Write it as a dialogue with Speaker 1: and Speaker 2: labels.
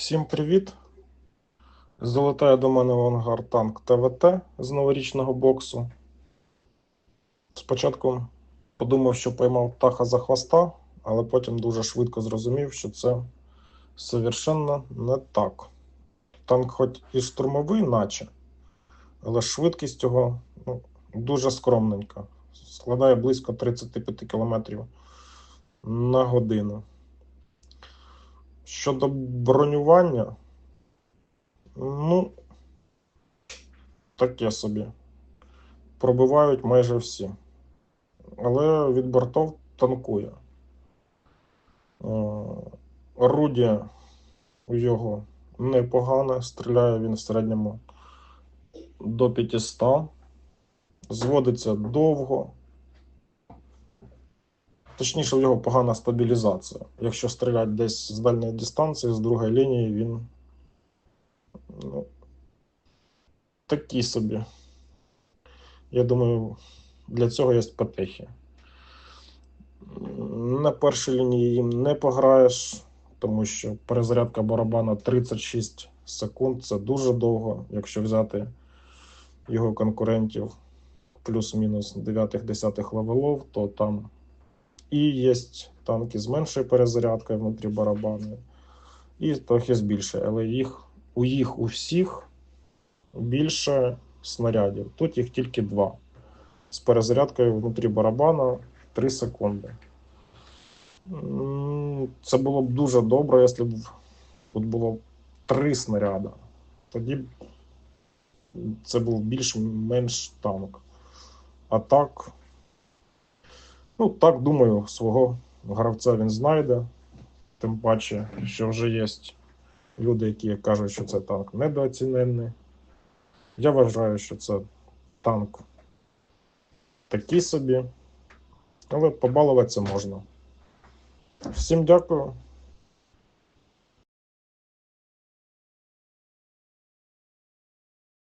Speaker 1: Всім привіт! Залетає до мене в ангар танк ТВТ з новорічного боксу. Спочатку подумав, що поймав птаха за хвоста, але потім дуже швидко зрозумів, що це совершенно не так. Танк, хоч і штурмовий, наче, але швидкість його ну, дуже скромненька. Складає близько 35 км на годину. Щодо бронювання, ну, таке собі. Пробивають майже всі. Але від бортов танкує. Е, Орудія у його непогане, стріляє він в середньому до 500. Зводиться довго. Точніше, в його погана стабілізація. Якщо стріляти десь з дальньої дистанції, з другої лінії, він ну, такий собі. Я думаю, для цього є потехи. На першій лінії їм не пограєш, тому що перезарядка барабана 36 секунд це дуже довго, якщо взяти його конкурентів плюс-мінус 9-10 левелов, то там і є танки з меншою перезарядкою внутрі барабану, і трохи з більшою, але їх, у їх у всіх більше снарядів. Тут їх тільки два. З перезарядкою внутрі барабана 3 секунди. Це було б дуже добре, якщо б тут було три снаряди. Тоді б це був більш-менш танк. А так, ну так, думаю, свого гравця він знайде. Тим паче, що вже є люди, які кажуть, що це танк недооцінений. Я вважаю, що це танк такий собі, але побалуватися можна. Всім дякую.